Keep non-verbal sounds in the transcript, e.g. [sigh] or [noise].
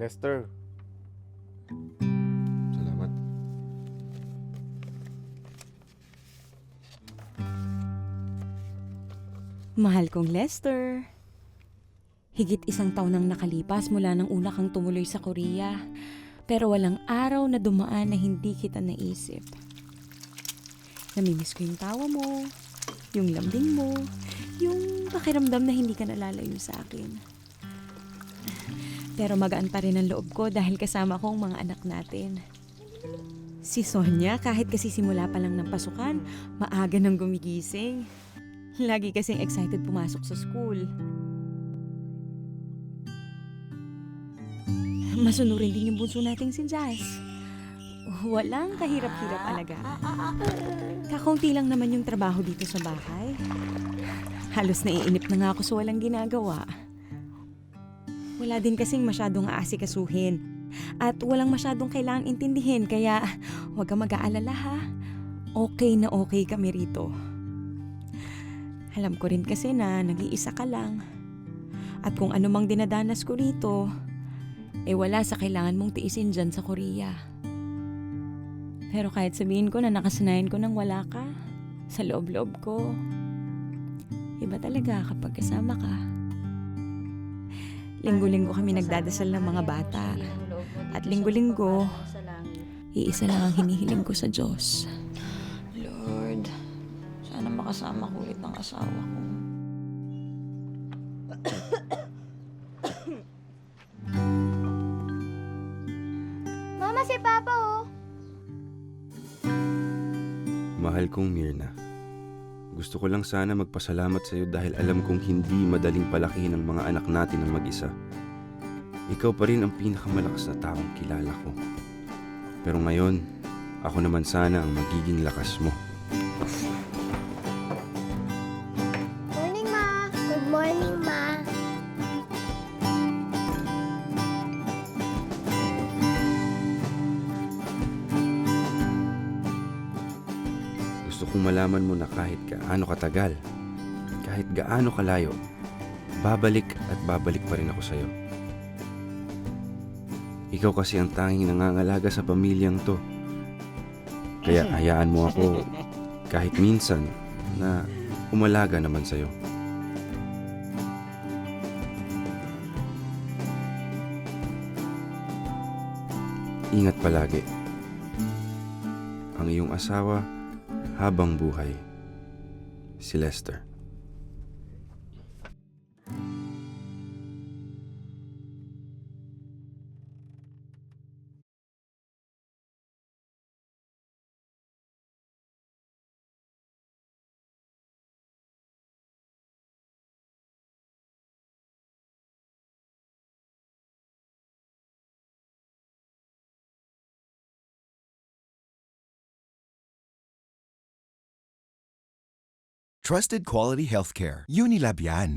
Lester. Salamat. Mahal kong Lester. Higit isang taon nang nakalipas mula nang una kang tumuloy sa Korea. Pero walang araw na dumaan na hindi kita naisip. Namimiss ko yung tawa mo, yung lambing mo, yung pakiramdam na hindi ka nalalayo sa akin. Pero magaan pa rin ang loob ko dahil kasama ko ang mga anak natin. Si Sonia, kahit kasi simula pa lang ng pasukan, maaga nang gumigising. Lagi kasing excited pumasok sa school. Masunurin din yung bunso nating si Jazz. Walang kahirap-hirap alaga. Kakaunti lang naman yung trabaho dito sa bahay. Halos naiinip na nga ako sa walang ginagawa. Wala din kasing masyadong aasikasuhin. At walang masyadong kailangan intindihin kaya huwag kang mag-aalala ha. Okay na okay kami rito. Alam ko rin kasi na nag-iisa ka lang. At kung ano mang dinadanas ko rito, eh wala sa kailangan mong tiisin dyan sa Korea. Pero kahit sabihin ko na nakasanayan ko nang wala ka, sa loob-loob ko, iba talaga kapag kasama ka. Linggo-linggo kami nagdadasal ng mga bata. At linggo-linggo, iisa lang ang hinihiling ko sa Diyos. Lord, sana makasama ko ulit ng asawa ko. Mama, si Papa oh. Mahal kong Mirna. Gusto ko lang sana magpasalamat sa iyo dahil alam kong hindi madaling palakihin ang mga anak natin ng mag-isa. Ikaw pa rin ang pinakamalakas na taong kilala ko. Pero ngayon, ako naman sana ang magiging lakas mo. Morning, Ma. Good morning, Gusto kong malaman mo na kahit gaano katagal, kahit gaano kalayo, babalik at babalik pa rin ako sa'yo. Ikaw kasi ang tanging nangangalaga sa pamilyang to. Kaya [laughs] hayaan mo ako kahit minsan na umalaga naman sa'yo. Ingat palagi. Ang iyong asawa habang buhay. Si Lester. Trusted quality healthcare. Unilab yan.